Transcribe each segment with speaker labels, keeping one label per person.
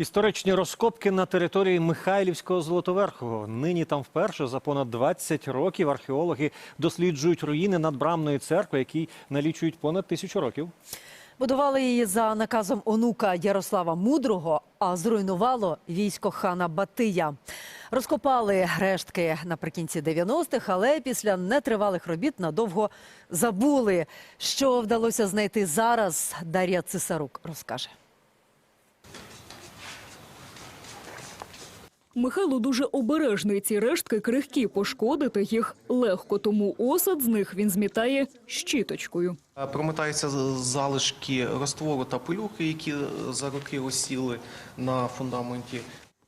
Speaker 1: Історичні розкопки на території Михайлівського Золотоверхового. Нині там вперше за понад 20 років археологи досліджують руїни надбрамної церкви, які налічують понад тисячу років.
Speaker 2: Будували її за наказом онука Ярослава Мудрого, а зруйнувало військо хана Батия. Розкопали рештки наприкінці 90-х, але після нетривалих робіт надовго забули. Що вдалося знайти зараз, Дар'я Цисарук розкаже.
Speaker 3: Михайло дуже обережний. Ці рештки крихкі, пошкодити їх легко, тому осад з них він змітає щіточкою.
Speaker 4: Е, Прометаються залишки розтвору та пилюки, які за роки осіли на фундаменті.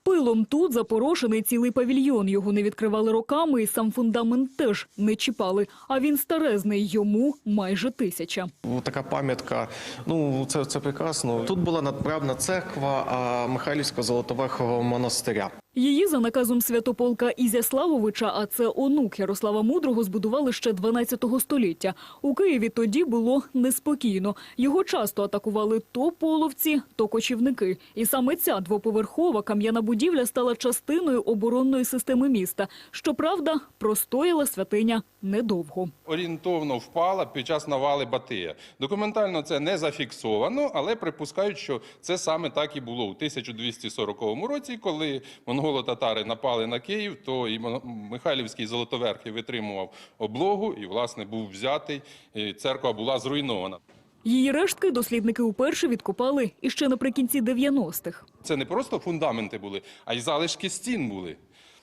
Speaker 3: Пилом тут запорошений цілий павільйон. Його не відкривали роками, і сам фундамент теж не чіпали. А він старезний, йому майже тисяча.
Speaker 4: Така пам'ятка, ну це, це прекрасно. Тут була надправна церква а, Михайлівського Золотоверхового монастиря.
Speaker 3: Її за наказом святополка Ізяславовича, а це онук Ярослава Мудрого, збудували ще 12 століття. У Києві тоді було неспокійно. Його часто атакували то половці, то кочівники. І саме ця двоповерхова кам'яна будівля стала частиною оборонної системи міста. Щоправда, простояла святиня недовго.
Speaker 5: орієнтовно впала під час навали Батия. Документально це не зафіксовано, але припускають, що це саме так і було у 1240 році, коли монголо-татари напали на Київ, то і Михайлівський Золотоверхий витримував облогу і, власне, був взятий. і Церква була зруйнована.
Speaker 3: Її рештки дослідники уперше відкопали іще наприкінці 90-х.
Speaker 5: Це не просто фундаменти були, а й залишки стін були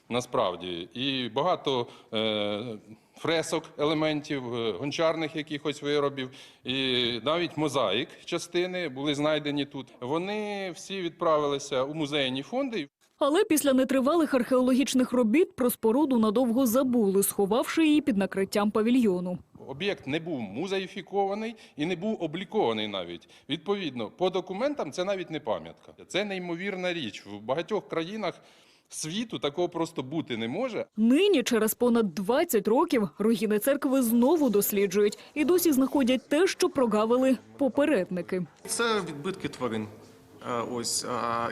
Speaker 5: насправді. І багато е, фресок, елементів, е, гончарних якихось виробів, і навіть мозаїк частини були знайдені тут. Вони всі відправилися у музейні фонди.
Speaker 3: Але після нетривалих археологічних робіт про споруду надовго забули, сховавши її під накриттям павільйону.
Speaker 5: Об'єкт не був музеїфікований і не був облікований навіть. Відповідно, по документам це навіть не пам'ятка. Це неймовірна річ. В багатьох країнах світу такого просто бути не може.
Speaker 3: Нині, через понад 20 років, руїни церкви знову досліджують і досі знаходять те, що прогавили попередники.
Speaker 4: Це відбитки тварин. Е, Ось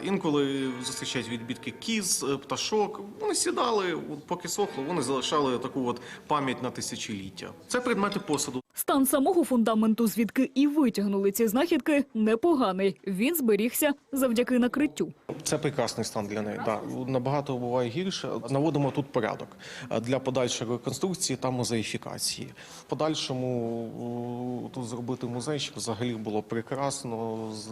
Speaker 4: інколи зустрічають відбитки кіз, е, пташок. Вони сідали, поки сохло, вони залишали таку от пам'ять на тисячоліття. Це предмети посуду.
Speaker 3: Стан самого фундаменту, звідки і витягнули ці знахідки, непоганий. Він зберігся завдяки накриттю.
Speaker 4: Це прекрасний стан для неї. Да. Набагато буває гірше. Наводимо тут порядок для подальшої реконструкції та музеїфікації. В подальшому тут зробити музейчик взагалі було прекрасно з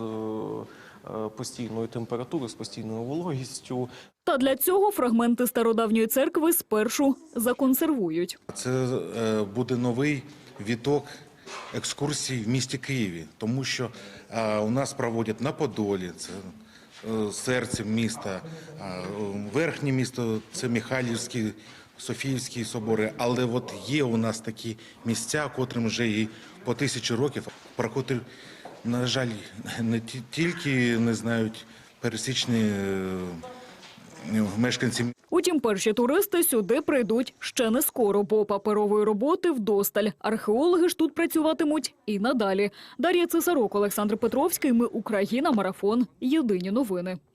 Speaker 4: е, постійною температурою, з постійною вологістю.
Speaker 3: Та для цього фрагменти стародавньої церкви спершу законсервують.
Speaker 6: Це е, буде новий віток екскурсій в місті Києві, тому що е, у нас проводять на Подолі, це серце міста, верхнє місто це Михайлівський, Софіївські собори. Але от є у нас такі місця, котрим вже і по тисячі років, про котрі, на жаль, не ті- тільки не знають пересічні е, мешканці
Speaker 3: Утім, перші туристи сюди прийдуть ще не скоро, бо паперової роботи вдосталь. Археологи ж тут працюватимуть і надалі. Дар'я Цесарук, Олександр Петровський. Ми Україна. Марафон. Єдині новини.